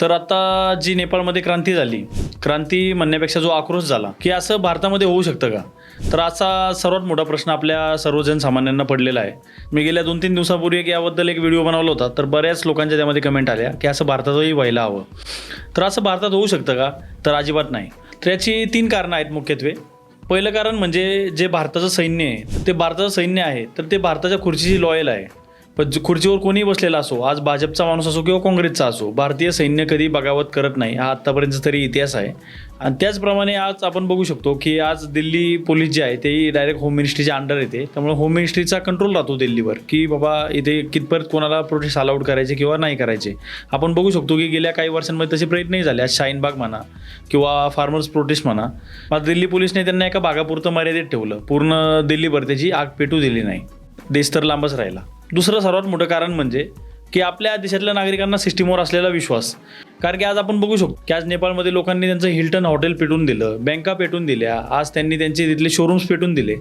तर आता जी नेपाळमध्ये क्रांती झाली क्रांती म्हणण्यापेक्षा जो आक्रोश झाला की असं भारतामध्ये होऊ शकतं का? तर असा सर्वात मोठा प्रश्न आपल्या सर्वजण सामान्यांना पडलेला आहे. मी गेल्या दोन तीन दिवसापूर्वी एक याबद्दल एक व्हिडिओ बनवला होता तर बऱ्याच लोकांच्या त्यामध्ये कमेंट आल्या की असं भारतातही व्हायला हवं. तर असं भारतात होऊ शकतं का? तर अजिबात नाही. तर याची तीन कारणं आहेत मुख्यत्वे. पहिलं कारण म्हणजे जे भारताचं सैन्य आहे ते भारताचं सैन्य आहे तर ते भारताच्या खुर्चीशी लॉयल आहे. पण खुर्चीवर कोणी बसलेला असो आज भाजपचा माणूस असो किंवा काँग्रेसचा असो भारतीय सैन्य कधी बगावत करत नाही हा आत्तापर्यंत तरी इतिहास आहे. आणि त्याचप्रमाणे आज आपण बघू शकतो की आज दिल्ली पोलीस जे आहे ते डायरेक्ट होम मिनिस्ट्रीच्या अंडर येते. त्यामुळे होम मिनिस्ट्रीचा कंट्रोल राहतो दिल्लीवर की बाबा इथे कितपर्यंत कोणाला प्रोटेस्ट अलाउड करायचे किंवा नाही करायचे. आपण बघू शकतो की गेल्या काही वर्षांमध्ये तसे प्रयत्नही झाले आज शाहीनबाग म्हणा किंवा फार्मर्स प्रोटेस्ट म्हणा. आज दिल्ली पोलिसने त्यांना एका भागापुरतं मर्यादित ठेवलं पूर्ण दिल्लीभर त्याची आग पेटू दिली नाही. देश तर लांबच राहिला. दुसरं सर्वात मोठं कारण म्हणजे की आपल्या देशातल्या नागरिकांना सिस्टीमवर असलेला विश्वास. कारण की आज आपण बघू शकतो की आज नेपाळमध्ये लोकांनी त्यांचं हिल्टन हॉटेल पेटून दिलं बँका पेटून दिल्या आज त्यांनी त्यांचे तिथले शोरूम्स पेटून दिले.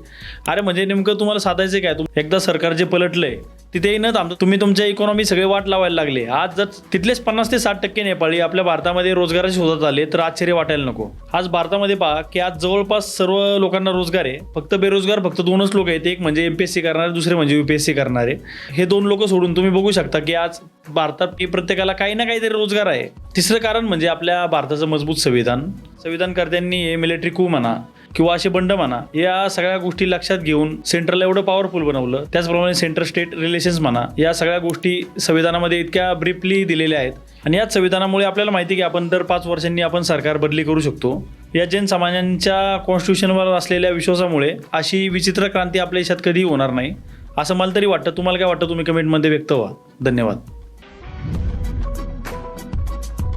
अरे म्हणजे नेमकं तुम्हाला साधायचं काय? तुम एकदा सरकार जे पलटलंय तिथेही न थांबता तुम्ही तुमच्या इकॉनॉमी सगळे वाट लावायला लागले. आज जर तिथलेच पन्नास ते साठ टक्के नेपाळी आपल्या भारतामध्ये रोजगाराच्या शोधत आले तर आश्चर्य वाटायला नको. आज भारतामध्ये पहा की आज जवळपास सर्व लोकांना रोजगार आहे फक्त बेरोजगार फक्त दोनच लोक आहेत. एक म्हणजे एमपीएससी करणारे दुसरे म्हणजे युपीएससी करणारे. हे दोन लोक सोडून तुम्ही बघू शकता की आज भारतात प्रत्येकाला काही ना काहीतरी रोजगार आहे. तिसरं कारण म्हणजे आपल्या भारताचं मजबूत संविधान. संविधानकर्त्यांनी हे मिलिटरी कू म्हणा किंवा असे बंड म्हणा या सगळ्या गोष्टी लक्षात घेऊन सेंट्रलला एवढं पॉवरफुल बनवलं. त्याचप्रमाणे सेंटर स्टेट रिलेशन्स म्हणा या सगळ्या गोष्टी संविधानामध्ये इतक्या ब्रीफली दिलेल्या आहेत. आणि याच संविधानामुळे आपल्याला माहिती की आपण दर पाच वर्षांनी आपण सरकार बदली करू शकतो. या जैन सामान्यांच्या कॉन्स्टिट्यूशनवर असलेल्या विश्वासामुळे अशी विचित्र क्रांती आपल्या देशात कधीही होणार नाही. असं मला तरी वाटतं. तुम्हाला काय वाटतं? तुम्ही कमेंटमध्ये व्यक्त व्हा. धन्यवाद.